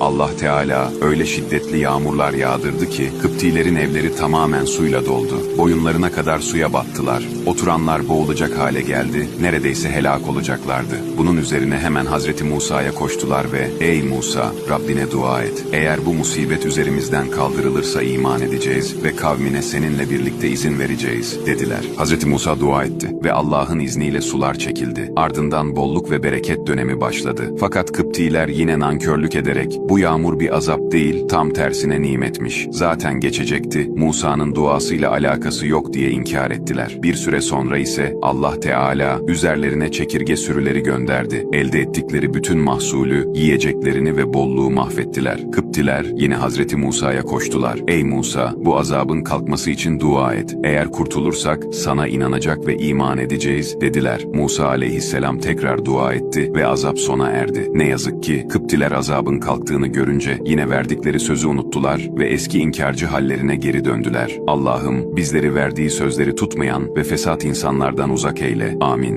Allah Teala öyle şiddetli yağmurlar yağdırdı ki Kıptilerin evleri tamamen suyla doldu. Boyunlarına kadar suya battılar. Oturanlar boğulacak hale geldi. Neredeyse helak olacaklardı. Bunun üzerine hemen Hazreti Musa'ya koştular ve ''Ey Musa, Rabbine dua et. Eğer bu musibet üzerimizden kaldırılırsa iman edeceğiz ve kavmine seninle birlikte izin vereceğiz.'' dediler. Hazreti Musa dua etti ve Allah'ın izniyle sular çekildi. Ardından bolluk ve bereket dönemi başladı. Fakat Kıptiler yine nankörlük ederek bu yağmur bir azap değil tam tersine nimetmiş. Zaten geçecekti. Musa'nın duasıyla alakası yok diye inkar ettiler. Bir süre sonra ise Allah Teala üzerlerine çekirge sürüleri gönderdi. Elde ettikleri bütün mahsulü, yiyeceklerini ve bolluğu mahvettiler. Kıptiler yine Hazreti Musa'ya koştular. Ey Musa bu azabın kalkması için dua et. Eğer kurtulursak sana inanacak ve iman edeceğiz dediler. Musa aleyhisselam tekrar dua etti ve azap sona erdi. Ne yazık ki Kıptiler azabın kalktığını görünce yine verdikleri sözü unuttular ve eski inkarcı hallerine geri döndüler. Allah'ım bizleri verdiği sözleri tutmayan ve fesat insanlardan uzak eyle. Amin.